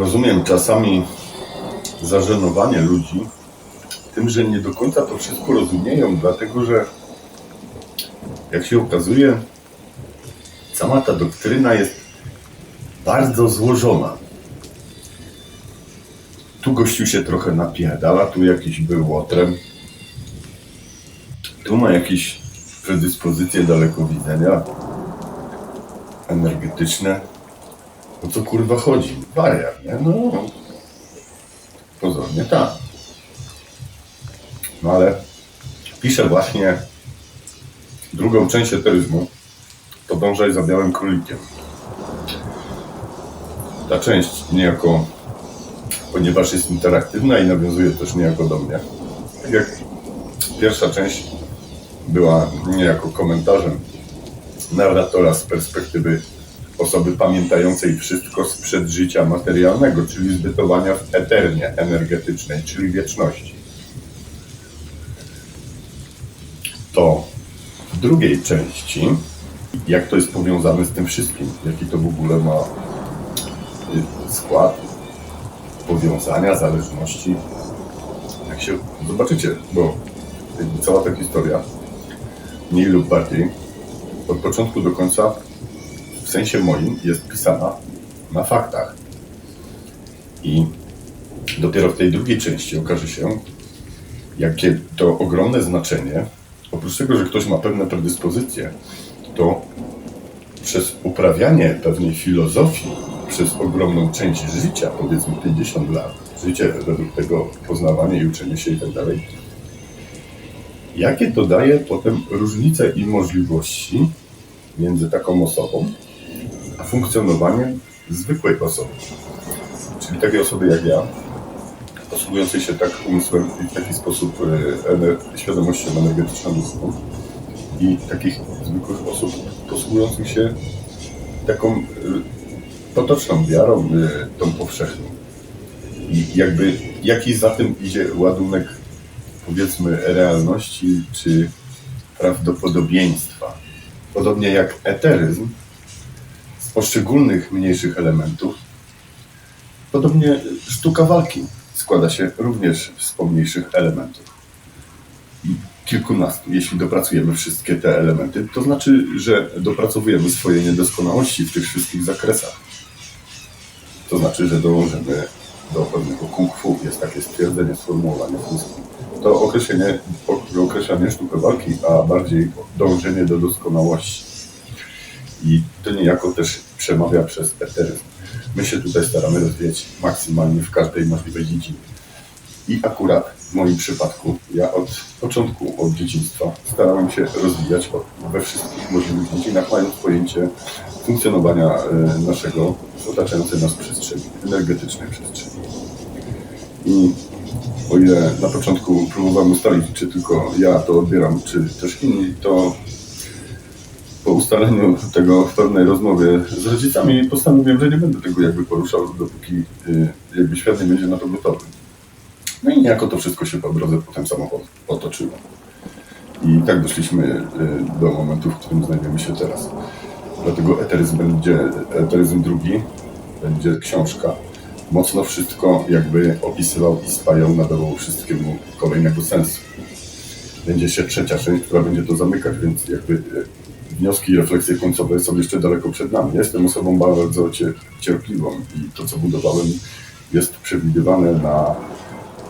rozumiem czasami zażenowanie ludzi tym, że nie do końca to wszystko rozumieją, dlatego że jak się okazuje, cała ta doktryna jest bardzo złożona. Tu gościu się trochę napierdala, tu jakiś był łotrem, tu ma jakieś predyspozycje dalekowidzenia energetyczne. O co kurwa chodzi? Wariat, nie? No, pozornie tak. No ale piszę właśnie drugą część eteryzmu. Podążaj za białym królikiem. Ta część niejako, ponieważ jest interaktywna i nawiązuje też niejako do mnie. Tak jak pierwsza część była niejako komentarzem narratora z perspektywy osoby pamiętającej wszystko sprzed życia materialnego, czyli zbytowania w eternie energetycznej, czyli wieczności. To w drugiej części, jak to jest powiązane z tym wszystkim, jaki to w ogóle ma y, skład, powiązania, zależności. Jak się zobaczycie, bo cała ta historia, mniej lub bardziej, od początku do końca, w sensie moim, jest pisana na faktach. I dopiero w tej drugiej części okaże się, jakie to ogromne znaczenie, oprócz tego, że ktoś ma pewne predyspozycje, to przez uprawianie pewnej filozofii przez ogromną część życia, powiedzmy 50 lat, życie według tego poznawanie i uczenie się i tak dalej, jakie to daje potem różnice i możliwości między taką osobą, funkcjonowaniem zwykłej osoby. Czyli takiej osoby jak ja, posługującej się tak umysłem i w taki sposób e, świadomością energetyczną i takich zwykłych osób posługujących się taką e, potoczną wiarą, e, tą powszechną. I jakby jaki za tym idzie ładunek powiedzmy realności czy prawdopodobieństwa. Podobnie jak eteryzm poszczególnych mniejszych elementów, podobnie sztuka walki składa się również z pomniejszych elementów. Kilkunastu, jeśli dopracujemy wszystkie te elementy, to znaczy, że dopracowujemy swoje niedoskonałości w tych wszystkich zakresach. To znaczy, że dążymy do pewnego kung fu. Jest takie stwierdzenie, sformułowanie w. To określenie, określanie sztukę walki, a bardziej dążenie do doskonałości. I to niejako też przemawia przez eteryzm. My się tutaj staramy rozwijać maksymalnie w każdej możliwej dziedzinie. I akurat w moim przypadku, ja od początku, od dzieciństwa starałem się rozwijać we wszystkich możliwych dziedzinach, mając pojęcie funkcjonowania e, naszego otaczającej nas przestrzeni, energetycznej przestrzeni. I o ile na początku próbowałem ustalić, czy tylko ja to odbieram, czy też inni, to ustaleniu tego w pewnej rozmowie z rodzicami postanowiłem, że nie będę tego jakby poruszał, dopóki y, jakby świat nie będzie na to gotowy. No i niejako to wszystko się po drodze potem samochód otoczyło. I tak doszliśmy y, do momentu, w którym znajdujemy się teraz. Dlatego eteryzm będzie, eteryzm drugi, będzie książka. Mocno wszystko jakby opisywał i spajał, nadawał wszystkiemu kolejnego sensu. Będzie się trzecia część, która będzie to zamykać, więc jakby wnioski i refleksje końcowe są jeszcze daleko przed nami. Jestem osobą bardzo cie- cierpliwą i to, co budowałem, jest przewidywane na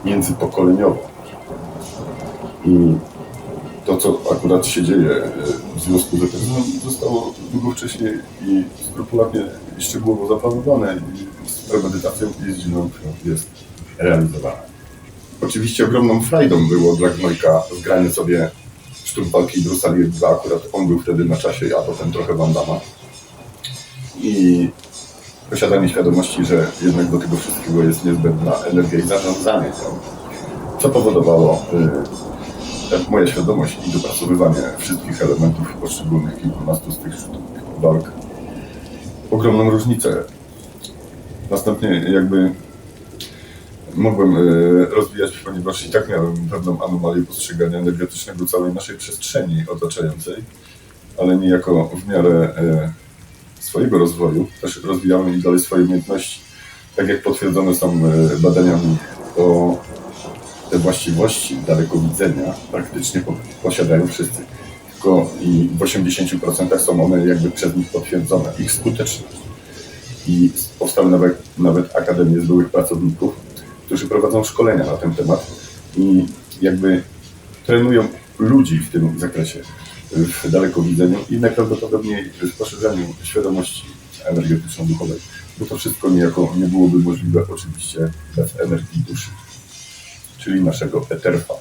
międzypokoleniowo. I to, co akurat się dzieje e, w związku z eteryzmem, zostało długo wcześniej i skrupulatnie i szczegółowo zaplanowane i z premedytacją i z krwią jest realizowane. Oczywiście ogromną frajdą było dla Gnojka zgranie sobie sztuk walki Bruce Lee 2, akurat on był wtedy na czasie, a potem trochę Van Damme. I posiadanie świadomości, że jednak do tego wszystkiego jest niezbędna energia i zarządzanie nią, co powodowało y, tak moja świadomość i dopracowywanie wszystkich elementów poszczególnych kilkunastu z tych sztuk walk. Ogromną różnicę. Następnie jakby mogłem e, rozwijać, ponieważ i tak miałem pewną anomalię postrzegania energetycznego całej naszej przestrzeni otaczającej, ale niejako w miarę e, swojego rozwoju też rozwijałem i dalej swoje umiejętności. tak jak potwierdzone są e, badaniami, to te właściwości dalekowidzenia praktycznie po, posiadają wszyscy. Tylko i w 80% są one jakby przez nich potwierdzone, ich skuteczność. I powstały nawet, nawet akademie z byłych pracowników, którzy prowadzą szkolenia na ten temat i jakby trenują ludzi w tym zakresie, w dalekowidzeniu i najprawdopodobniej w poszerzaniu świadomości energetyczno-duchowej, bo to wszystko niejako nie byłoby możliwe oczywiście bez energii duszy, czyli naszego eterfa,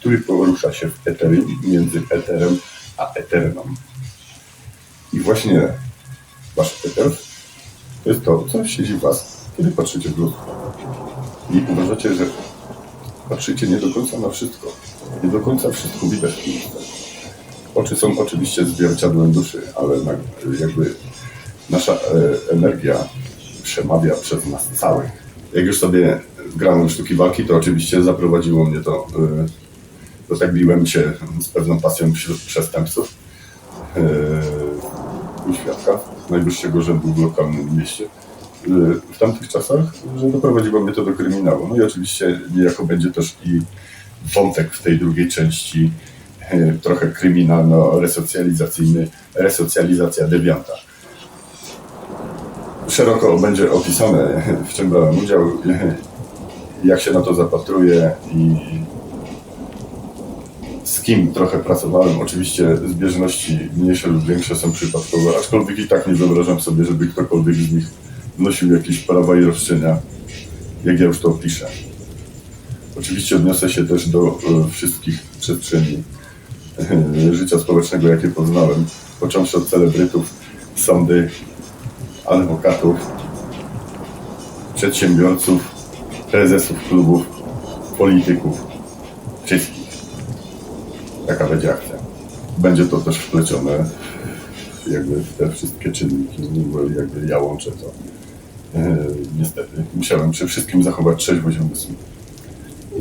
który porusza się w etery między eterem a eterną. I właśnie wasz eterf to jest to, co siedzi w was, kiedy patrzycie w lustro. I uważacie, że patrzycie nie do końca na wszystko. Nie do końca wszystko widać. Oczy są oczywiście zwierciadłem duszy, ale jakby nasza e, energia przemawia przez nas całych. Jak już sobie grałem w sztuki walki, to oczywiście zaprowadziło mnie to, e, do tak biłem się z pewną pasją wśród przestępców e, u świadka najwyższego rzędu w lokalnym mieście w tamtych czasach, że doprowadziło mnie to do kryminału. No i oczywiście niejako będzie też i wątek w tej drugiej części e, trochę kryminalno-resocjalizacyjny, resocjalizacja dewianta. Szeroko będzie opisane, w czym brałem udział, jak się na to zapatruję i z kim trochę pracowałem. Oczywiście zbieżności mniejsze lub większe są przypadkowe, aczkolwiek i tak nie wyobrażam sobie, żeby ktokolwiek z nich wnosił jakieś prawa i roszczenia, jak ja już to opiszę. Oczywiście odniosę się też do e, wszystkich przestrzeni e, życia społecznego, jakie poznałem, począwszy od celebrytów, sądy, adwokatów, przedsiębiorców, prezesów klubów, polityków, wszystkich. Taka będzie akcja. Będzie to też wplecione jakby te wszystkie czynniki, jakby ja łączę to. E, niestety musiałem przy wszystkim zachować trzeźwość umysłu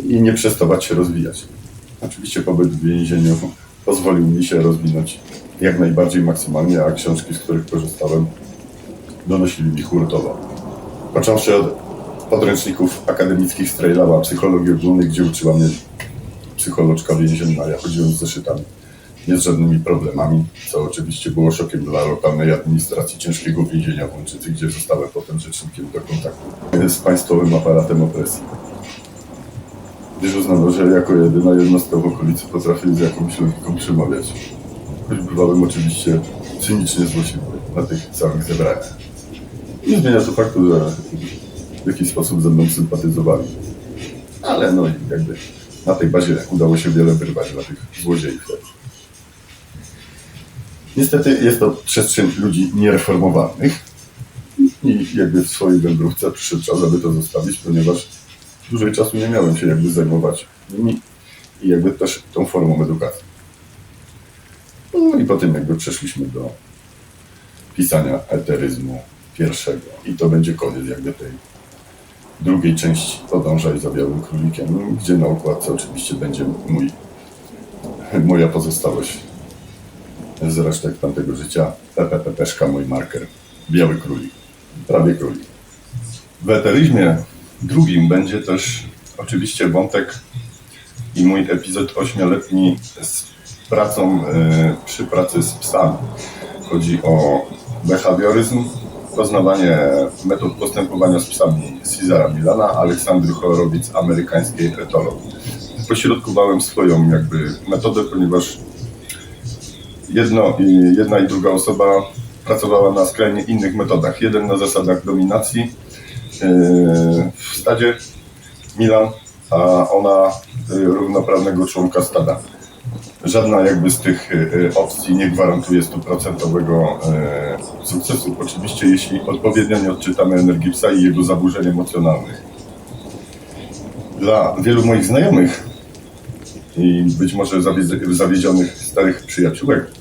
i nie przestawać się rozwijać. Oczywiście pobyt w więzieniu pozwolił mi się rozwinąć jak najbardziej maksymalnie, a książki, z których korzystałem, donosili mi hurtowo. Począwszy od podręczników akademickich z psychologii ogólnej, gdzie uczyła mnie psycholożka więzienna. Ja chodziłem z zeszytami, nie z żadnymi problemami, co oczywiście było szokiem dla lokalnej administracji ciężkiego więzienia w Łączycy, gdzie zostałem potem rzecznikiem do kontaktu z państwowym aparatem opresji. Gdyż uznano, że jako jedyna jednostka w okolicy potrafię z jakąś logiką przemawiać. Choć bywałem oczywiście cynicznie złośliwy na tych całych zebraniach. Nie zmienia to faktu, że w jakiś sposób ze mną sympatyzowali. Ale no i jakby na tej bazie udało się wiele wyrwać dla tych złodziei wtedy. Niestety jest to przestrzeń ludzi niereformowanych i jakby w swojej wędrówce przyszedł czas, aby to zostawić, ponieważ dłużej czasu nie miałem się jakby zajmować nimi i jakby też tą formą edukacji. No i potem jakby przeszliśmy do pisania eteryzmu pierwszego i to będzie koniec jakby tej drugiej części Podążaj za Białym Królikiem, gdzie na okładce oczywiście będzie mój, moja pozostałość z resztek tamtego życia. PPPeszka, mój marker. Biały Królik. Prawie Królik. W eteryzmie drugim będzie też oczywiście wątek i mój epizod ośmioletni z pracą e, przy pracy z psami. Chodzi o behawioryzm, poznawanie metod postępowania z psami Cezara Milana, Aleksandry Chorowic, amerykańskiej etolog. Pośrodkowałem swoją jakby metodę, ponieważ jedno i, jedna i druga osoba pracowała na skrajnie innych metodach. Jeden na zasadach dominacji yy, w stadzie Milan, a ona yy, równoprawnego członka stada. Żadna jakby z tych y, opcji nie gwarantuje stuprocentowego sukcesu. Oczywiście jeśli odpowiednio nie odczytamy energii psa i jego zaburzeń emocjonalnych. Dla wielu moich znajomych i być może zawiedz- zawiedzionych starych przyjaciółek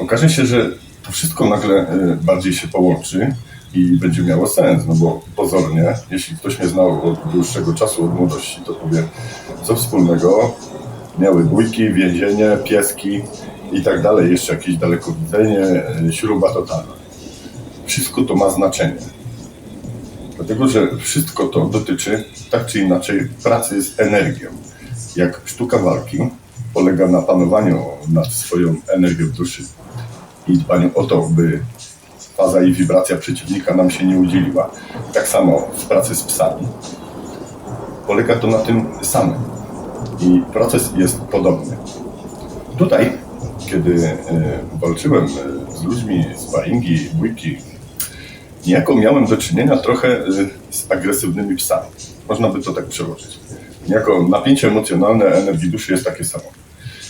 okaże się, że to wszystko nagle y, bardziej się połączy i będzie miało sens, no bo pozornie, jeśli ktoś mnie znał od dłuższego czasu, od młodości, to powie, co wspólnego miały bójki, więzienie, pieski i tak dalej, jeszcze jakieś dalekowidzenie, y, śruba totalna. Wszystko to ma znaczenie. Dlatego, że wszystko to dotyczy tak czy inaczej pracy z energią. Jak sztuka walki polega na panowaniu nad swoją energią duszy i dbaniu o to, by faza i wibracja przeciwnika nam się nie udzieliła. Tak samo w pracy z psami. Polega to na tym samym. I proces jest podobny. Tutaj, kiedy e, walczyłem e, z ludźmi z baringi, bójki, niejako miałem do czynienia trochę e, z agresywnymi psami. Można by to tak przełożyć. Niejako napięcie emocjonalne energii duszy jest takie samo.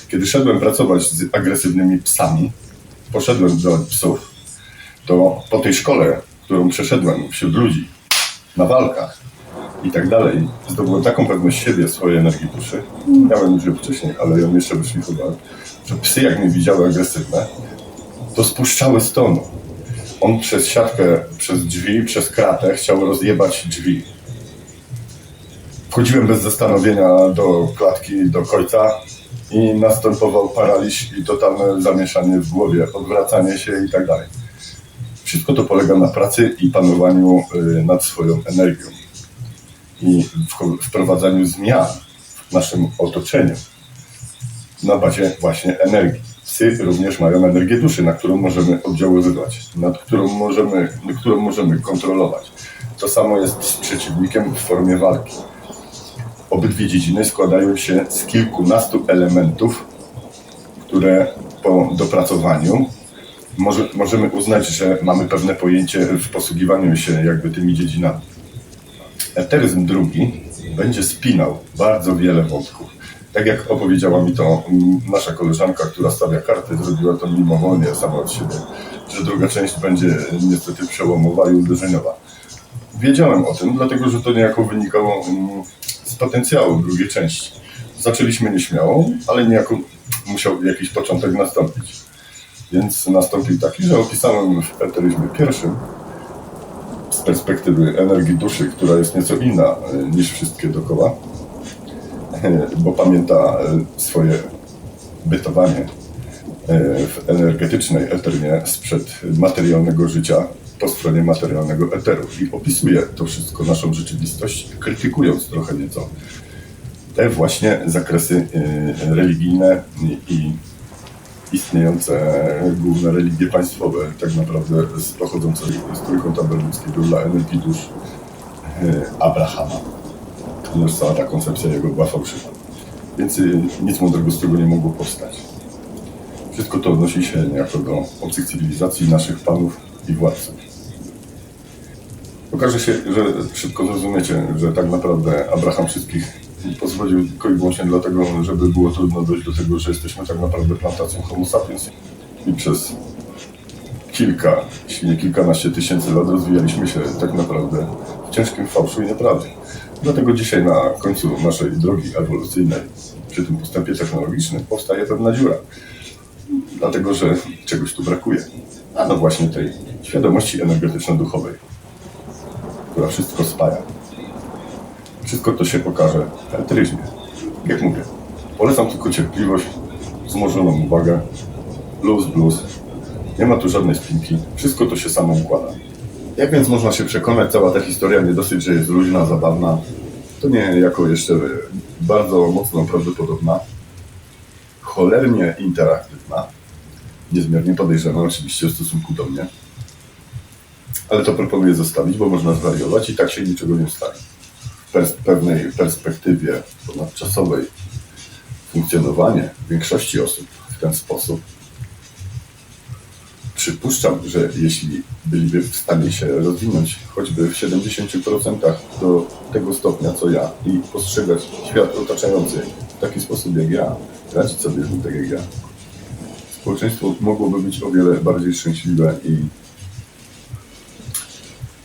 Kiedy szedłem pracować z agresywnymi psami, poszedłem do psów, to po tej szkole, którą przeszedłem wśród ludzi, na walkach i tak dalej, zdobyłem taką pewność siebie, swojej energii duszy. Miałem już ją wcześniej, ale ją jeszcze wyszlifowałem, że psy jak mnie widziały agresywne, to spuszczały z tonu. On przez siatkę, przez drzwi, przez kratę chciał rozjebać drzwi. Wchodziłem bez zastanowienia do klatki, do końca i następował paraliż i totalne zamieszanie w głowie, odwracanie się i tak dalej. Wszystko to polega na pracy i panowaniu y, nad swoją energią i wprowadzaniu zmian w naszym otoczeniu na bazie właśnie energii. Psy również mają energię duszy, na którą możemy oddziaływać, nad którą możemy, którą możemy kontrolować. To samo jest z przeciwnikiem w formie walki. Obydwie dziedziny składają się z kilkunastu elementów, które po dopracowaniu może, możemy uznać, że mamy pewne pojęcie w posługiwaniu się jakby tymi dziedzinami. Eteryzm drugi będzie spinał bardzo wiele wątków. Tak jak opowiedziała mi to nasza koleżanka, która stawia karty, zrobiła to mimowolnie sama od siebie, że druga część będzie niestety przełomowa i uderzeniowa. Wiedziałem o tym, dlatego że to niejako wynikało mm, z potencjału drugiej części. Zaczęliśmy nieśmiało, ale niejako musiał jakiś początek nastąpić. Więc nastąpił taki, że opisałem w eteryzmie pierwszym z perspektywy energii duszy, która jest nieco inna e, niż wszystkie dookoła, e, bo pamięta e, swoje bytowanie e, w energetycznej eternie sprzed materialnego życia po stronie materialnego eteru i opisuje to wszystko, naszą rzeczywistość, krytykując trochę nieco te właśnie zakresy e, religijne i- istniejące główne religie państwowe, tak naprawdę pochodzące z trójkąta bermudzkiego dla energii dusz e, Abrahama. Ponieważ cała ta koncepcja jego była fałszywa. Więc y, nic mądrego z tego nie mogło powstać. Wszystko to odnosi się niejako do obcych cywilizacji, naszych panów i władców. Okaże się, że szybko zrozumiecie, że tak naprawdę Abraham wszystkich pozwolił tylko i wyłącznie dlatego, żeby było trudno dojść do tego, że jesteśmy tak naprawdę plantacją homo sapiens i przez kilka, jeśli nie kilkanaście tysięcy lat rozwijaliśmy się tak naprawdę w ciężkim fałszu i nieprawdzie. Dlatego dzisiaj na końcu naszej drogi ewolucyjnej, przy tym postępie technologicznym, powstaje pewna dziura. Dlatego, że czegoś tu brakuje. A no właśnie tej świadomości energetyczno-duchowej, która wszystko spaja. Wszystko to się pokaże w eteryzmie. Jak mówię, polecam tylko cierpliwość, wzmożoną uwagę, blues, blues. Nie ma tu żadnej spinki, wszystko to się samo układa. Jak więc można się przekonać, cała ta historia nie dosyć, że jest luźna, zabawna, to nie jako jeszcze bardzo mocno prawdopodobna, cholernie interaktywna, niezmiernie podejrzana oczywiście w stosunku do mnie, ale to proponuję zostawić, bo można zwariować i tak się niczego nie stanie. W pewnej perspektywie ponadczasowej funkcjonowanie większości osób w ten sposób przypuszczam, że jeśli byliby w stanie się rozwinąć choćby w 70% do tego stopnia co ja i postrzegać świat otaczający w taki sposób jak ja, radzić sobie z nim tak jak ja, społeczeństwo mogłoby być o wiele bardziej szczęśliwe i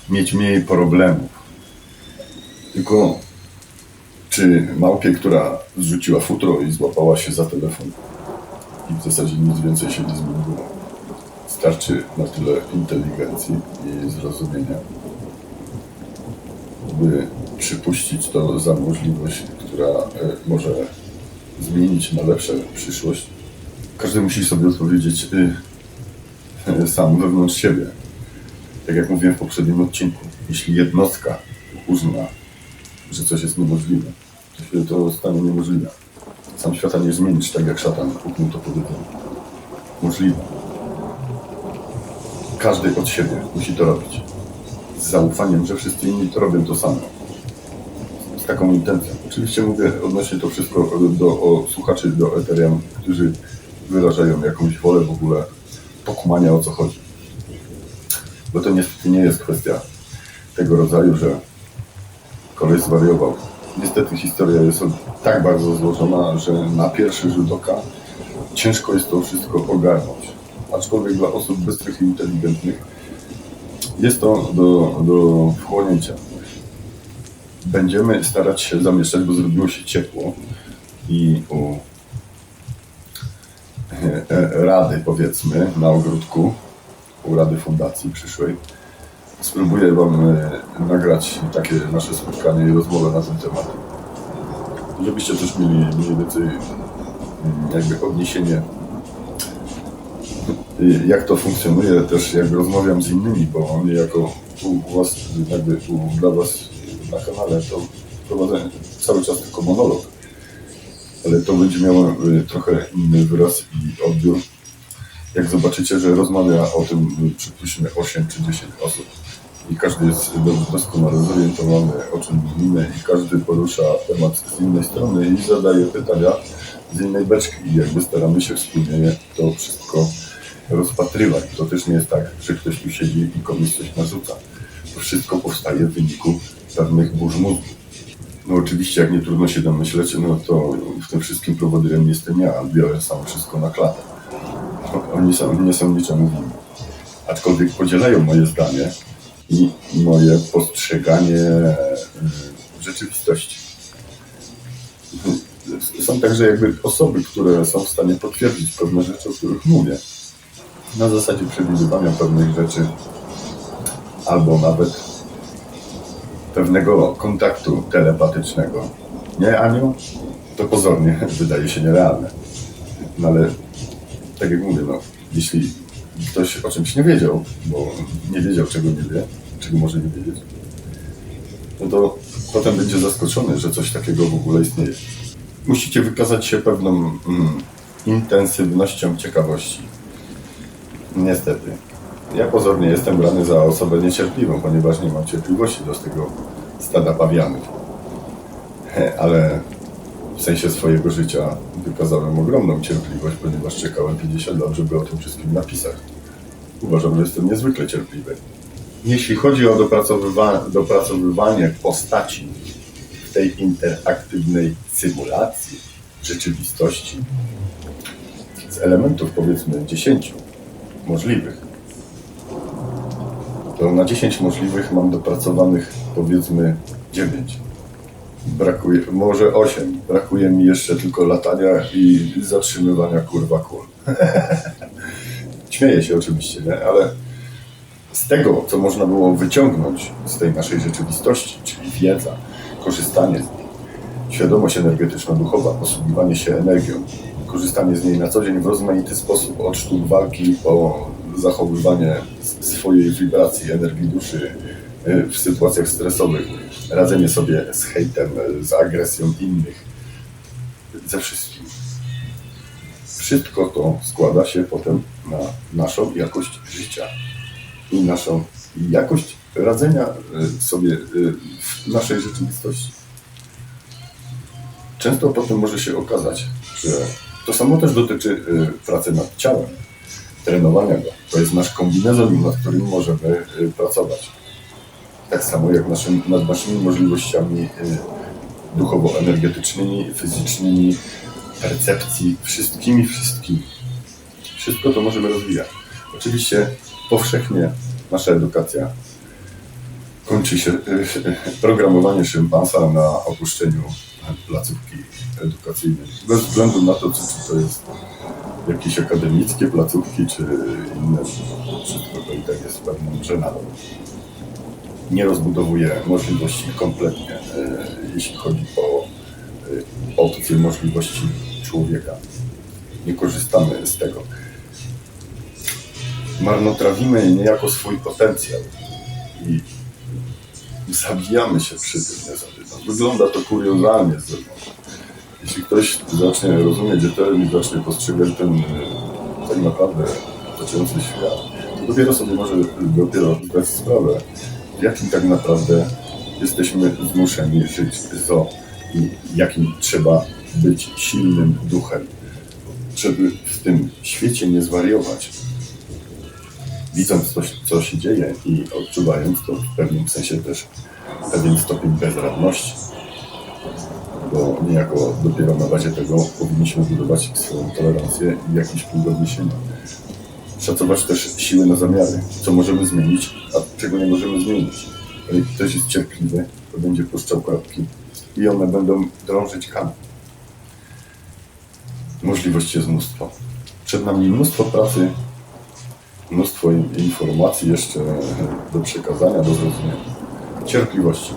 mieć mniej problemów. Tylko czy małpie, która zrzuciła futro i złapała się za telefon i w zasadzie nic więcej się nie zmieniło, starczy na tyle inteligencji i zrozumienia, by przypuścić to za możliwość, która e, może zmienić na lepsze przyszłość. Każdy musi sobie odpowiedzieć y, sam wewnątrz siebie. Tak jak mówiłem w poprzednim odcinku, jeśli jednostka uzna, że coś jest niemożliwe, to się to stanie niemożliwe. Sam świata nie zmienisz, tak jak szatan huknął to powiedział. Możliwe. Każdy od siebie musi to robić. Z zaufaniem, że wszyscy inni to robią to samo. Z taką intencją. Oczywiście mówię odnośnie to wszystko do o, słuchaczy, do Ethereum, którzy wyrażają jakąś wolę w ogóle pokumania o co chodzi. Bo to niestety nie jest kwestia tego rodzaju, że koleś zwariował. Niestety historia jest tak bardzo złożona, że na pierwszy rzut oka ciężko jest to wszystko ogarnąć. Aczkolwiek dla osób bystrych i inteligentnych jest to do, do wchłonięcia. Będziemy starać się zamieszczać, bo zrobiło się ciepło i u e, rady, powiedzmy, na ogródku, rady fundacji przyszłej, spróbuję Wam e, nagrać takie nasze spotkanie i rozmowę na ten temat. Żebyście też mieli mniej więcej mm, jakby odniesienie, y, jak to funkcjonuje, też jak rozmawiam z innymi, bo mnie jako u, Was, jakby u, dla Was na kanale, to prowadzę cały czas tylko monolog. Ale to będzie miało y, trochę inny wyraz i odbiór. Jak zobaczycie, że rozmawia o tym, y, przypuśćmy, 8 czy 10 osób i każdy jest do- doskonale zorientowany, o czym mówimy i każdy porusza temat z innej strony i zadaje pytania z innej beczki i jakby staramy się wspólnie to wszystko rozpatrywać. To też nie jest tak, że ktoś tu siedzi i komuś coś narzuca. To wszystko powstaje w wyniku pewnych burz mózgu. No oczywiście, jak nie trudno się domyśleć, no to w tym wszystkim prowodyrem jestem ja, biorę sam wszystko na klatę. Oni są, nie są niczemu winni. Aczkolwiek podzielają moje zdanie i moje postrzeganie e, rzeczywistości. Są także jakby osoby, które są w stanie potwierdzić pewne rzeczy, o których mówię. Na zasadzie przewidywania pewnych rzeczy albo nawet pewnego kontaktu telepatycznego. Nie, Aniu? To pozornie wydaje się nierealne. No ale tak jak mówię, no, jeśli ktoś o czymś nie wiedział, bo nie wiedział, czego nie wie, czego może nie wiedzieć, no to potem będzie zaskoczony, że coś takiego w ogóle istnieje. Musicie wykazać się pewną mm, intensywnością ciekawości. Niestety. Ja pozornie jestem brany za osobę niecierpliwą, ponieważ nie mam cierpliwości do tego stada pawianów. He, Ale w sensie swojego życia wykazałem ogromną cierpliwość, ponieważ czekałem 50 lat, żeby o tym wszystkim napisać. Uważam, że jestem niezwykle cierpliwy. Jeśli chodzi o dopracowywa- dopracowywanie postaci w tej interaktywnej symulacji rzeczywistości z elementów powiedzmy 10 możliwych, to na 10 możliwych mam dopracowanych powiedzmy 9. Brakuje, może 8. Brakuje mi jeszcze tylko latania i zatrzymywania kurwa kul. Śmieję się oczywiście, nie? ale z tego, co można było wyciągnąć z tej naszej rzeczywistości, czyli wiedza, korzystanie z niej, świadomość energetyczno-duchowa, posługiwanie się energią, korzystanie z niej na co dzień w rozmaity sposób, od sztuk walki po zachowywanie swojej wibracji, energii duszy y, w sytuacjach stresowych, radzenie sobie z hejtem, z agresją innych, ze wszystkim. Wszystko to składa się potem na naszą jakość życia i naszą jakość radzenia y, sobie y, w naszej rzeczywistości. Często potem może się okazać, że to samo też dotyczy y, pracy nad ciałem, trenowania go. To jest nasz kombinezon, nad którym możemy pracować. Tak samo jak naszym, nad naszymi możliwościami y, duchowo-energetycznymi, fizycznymi, percepcji, wszystkimi, wszystkimi. Wszystko to możemy rozwijać. Oczywiście powszechnie nasza edukacja kończy się y, programowanie szympansa na opuszczeniu placówki edukacyjnej. Bez względu na to, czy to jest jakieś akademickie placówki, czy inne, wszystko to i tak jest pewną żenadą. Nie rozbudowuje możliwości kompletnie, y, jeśli chodzi o y, opcje możliwości człowieka. Nie korzystamy z tego. marnotrawimy niejako swój potencjał i zabijamy się przy tym niezawodnie. Wygląda to kuriozalnie z zewnątrz. Jeśli ktoś zacznie rozumieć eterem i zacznie postrzegać ten e, tak naprawdę otaczający świat, to dopiero sobie może dopiero zdać sprawę, w jakim tak naprawdę jesteśmy zmuszeni żyć zo i jakim trzeba być silnym duchem, żeby w tym świecie nie zwariować. Widząc coś, co się dzieje i odczuwając to w pewnym sensie też pewien stopień bezradności bo niejako dopiero na bazie tego powinniśmy budować swoją tolerancję i jakiś punkt odniesienia. Szacować też siły na zamiary, co możemy zmienić, a czego nie możemy zmienić. Jeżeli ktoś jest cierpliwy, to będzie puszczał kropki i one będą drążyć kamień. Możliwości jest mnóstwo. Przed nami mnóstwo pracy, mnóstwo in- informacji jeszcze do przekazania, do zrozumienia. Cierpliwości.